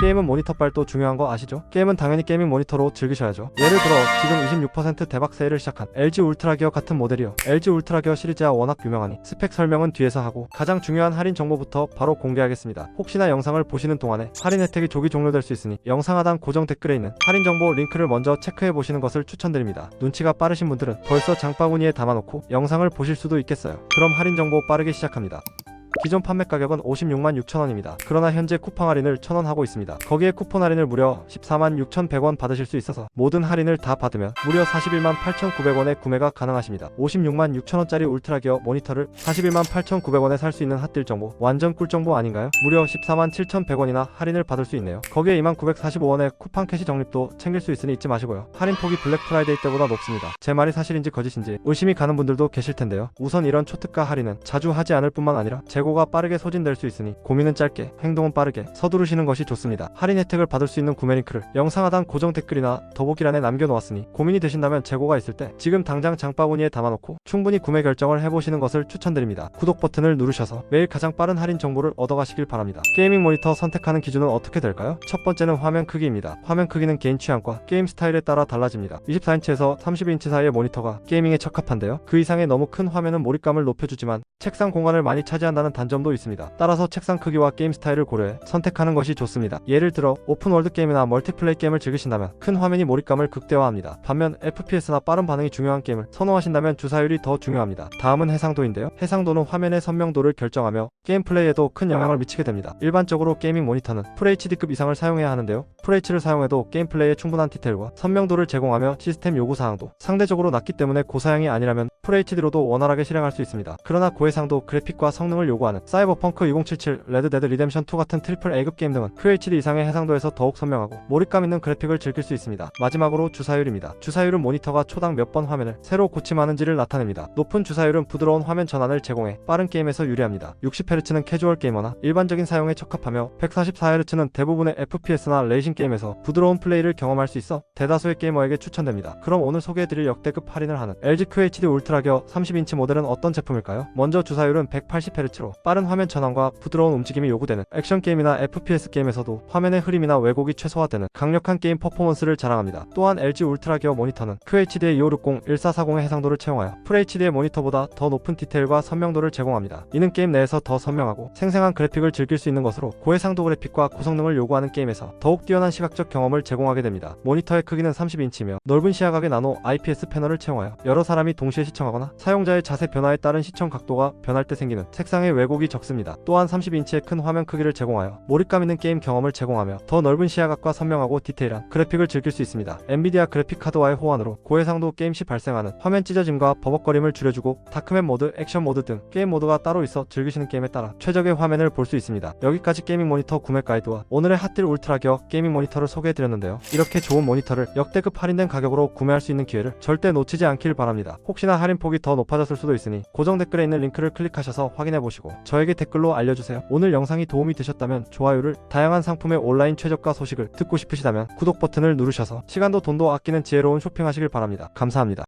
게임은 모니터 빨도 중요한 거 아시죠? 게임은 당연히 게이밍 모니터로 즐기셔야죠. 예를 들어 지금 26% 대박 세일을 시작한 LG 울트라 기어 같은 모델이요. LG 울트라 기어 시리즈야 워낙 유명하니 스펙 설명은 뒤에서 하고 가장 중요한 할인 정보부터 바로 공개하겠습니다. 혹시나 영상을 보시는 동안에 할인 혜택이 조기 종료될 수 있으니 영상 하단 고정 댓글에 있는 할인 정보 링크를 먼저 체크해 보시는 것을 추천드립니다. 눈치가 빠르신 분들은 벌써 장바구니에 담아놓고 영상을 보실 수도 있겠어요. 그럼 할인 정보 빠르게 시작합니다. 기존 판매 가격은 56만 6천원입니다. 그러나 현재 쿠팡 할인을 1,000원 하고 있습니다. 거기에 쿠폰 할인을 무려 14만 6,100원 받으실 수 있어서 모든 할인을 다 받으면 무려 41만 8,900원에 구매가 가능하십니다. 56만 6천원짜리 울트라 기어 모니터를 41만 8,900원에 살 수 있는 핫딜 정보 완전 꿀 정보 아닌가요? 무려 14만 7,100원이나 할인을 받을 수 있네요. 거기에 2만 945원의 쿠팡 캐시 적립도 챙길 수 있으니 잊지 마시고요. 할인 폭이 블랙 프라이데이 때보다 높습니다. 제 말이 사실인지 거짓인지 의심이 가는 분들도 계실 텐데요. 우선 이런 초특가 할인은 자주 하지 않을 뿐만 아니라 재고 가 빠르게 소진될 수 있으니 고민은 짧게 행동은 빠르게 서두르시는 것이 좋습니다. 할인 혜택을 받을 수 있는 구매 링크를 영상 하단 고정 댓글이나 더보기란에 남겨놓았으니 고민이 되신다면 재고가 있을 때 지금 당장 장바구니에 담아놓고 충분히 구매 결정을 해보시는 것을 추천드립니다. 구독 버튼을 누르셔서 매일 가장 빠른 할인 정보를 얻어가시길 바랍니다. 게이밍 모니터 선택하는 기준은 어떻게 될까요? 첫 번째는 화면 크기입니다. 화면 크기는 개인 취향과 게임 스타일에 따라 달라집니다. 24인치에서 32인치 사이의 모니터가 게이밍에 적합한데요. 그 이상의 너무 큰 화면은 몰입감을 높여주지만 책상 공간을 많이 차지한다는 단점도 있습니다. 따라서 책상 크기와 게임 스타일을 고려해 선택하는 것이 좋습니다. 예를 들어 오픈월드 게임이나 멀티플레이 게임을 즐기신다면 큰 화면이 몰입감을 극대화합니다. 반면 FPS나 빠른 반응이 중요한 게임을 선호하신다면 주사율이 더 중요합니다. 다음은 해상도인데요. 해상도는 화면의 선명도를 결정하며 게임 플레이에도 큰 영향을 미치게 됩니다. 일반적으로 게이밍 모니터는 FHD급 이상을 사용해야 하는데요. FH를 사용해도 게임 플레이에 충분한 디테일과 선명도를 제공하며 시스템 요구 사항도 상대적으로 낮기 때문에 고사양이 아니라면 FHD로도 원활하게 실행할 수 있습니다. 그러나 고해상도 그래픽과 성능을 요구하는 사이버펑크 2077, 레드데드 리뎀션 2 같은 트리플 A급 게임 등은 FHD 이상의 해상도에서 더욱 선명하고 몰입감 있는 그래픽을 즐길 수 있습니다. 마지막으로 주사율입니다. 주사율은 모니터가 초당 몇 번 화면을 새로 고침하는지를 나타냅니다. 높은 주사율은 부드러운 화면 전환을 제공해 빠른 게임에서 유리합니다. 60Hz는 캐주얼 게이머나 일반적인 사용에 적합하며 144Hz는 대부분의 FPS나 레이싱 게임에서 부드러운 플레이를 경험할 수 있어 대다수의 게이머에게 추천됩니다. 그럼 오늘 소개해드릴 역대급 할인을 하는 LG QHD 울트라 겨 30인치 모델은 어떤 제품일까요? 먼저 주사율은 180Hz로 빠른 화면 전환과 부드러운 움직임이 요구되는 액션 게임이나 FPS 게임에서도 화면의 흐림이나 왜곡이 최소화되는 강력한 게임 퍼포먼스를 자랑합니다. 또한 LG 울트라 기어 모니터는 QHD의 2560, 1440의 해상도를 채용하여 FHD의 모니터보다 더 높은 디테일과 선명도를 제공합니다. 이는 게임 내에서 더 선명하고 생생한 그래픽을 즐길 수 있는 것으로 고해상도 그래픽과 고성능을 요구하는 게임에서 더욱 뛰어난 시각적 경험을 제공하게 됩니다. 모니터의 크기는 30인치며 넓은 시야각의 나노 IPS 패널을 채용하여 여러 사람이 동시에 시청하 거나 사용자의 자세 변화에 따른 시청 각도가 변할 때 생기는 색상의 왜곡이 적습니다. 또한 30인치의 큰 화면 크기를 제공하여 몰입감 있는 게임 경험을 제공하며 더 넓은 시야각과 선명하고 디테일한 그래픽을 즐길 수 있습니다. 엔비디아 그래픽 카드와의 호환으로 고해상도 게임 시 발생하는 화면 찢어짐과 버벅거림을 줄여주고 다크맨 모드, 액션 모드 등 게임 모드가 따로 있어 즐기시는 게임에 따라 최적의 화면을 볼 수 있습니다. 여기까지 게이밍 모니터 구매 가이드와 오늘의 핫딜 울트라 기어 게이밍 모니터를 소개해드렸는데요. 이렇게 좋은 모니터를 역대급 할인된 가격으로 구매할 수 있는 기회를 절대 놓치지 않길 바랍니다. 혹시나 할인 폭이 더 높아졌을 수도 있으니 고정 댓글에 있는 링크를 클릭하셔서 확인해보시고 저에게 댓글로 알려주세요. 오늘 영상이 도움이 되셨다면 좋아요를 다양한 상품의 온라인 최저가 소식을 듣고 싶으시다면 구독 버튼을 누르셔서 시간도 돈도 아끼는 지혜로운 쇼핑하시길 바랍니다. 감사합니다.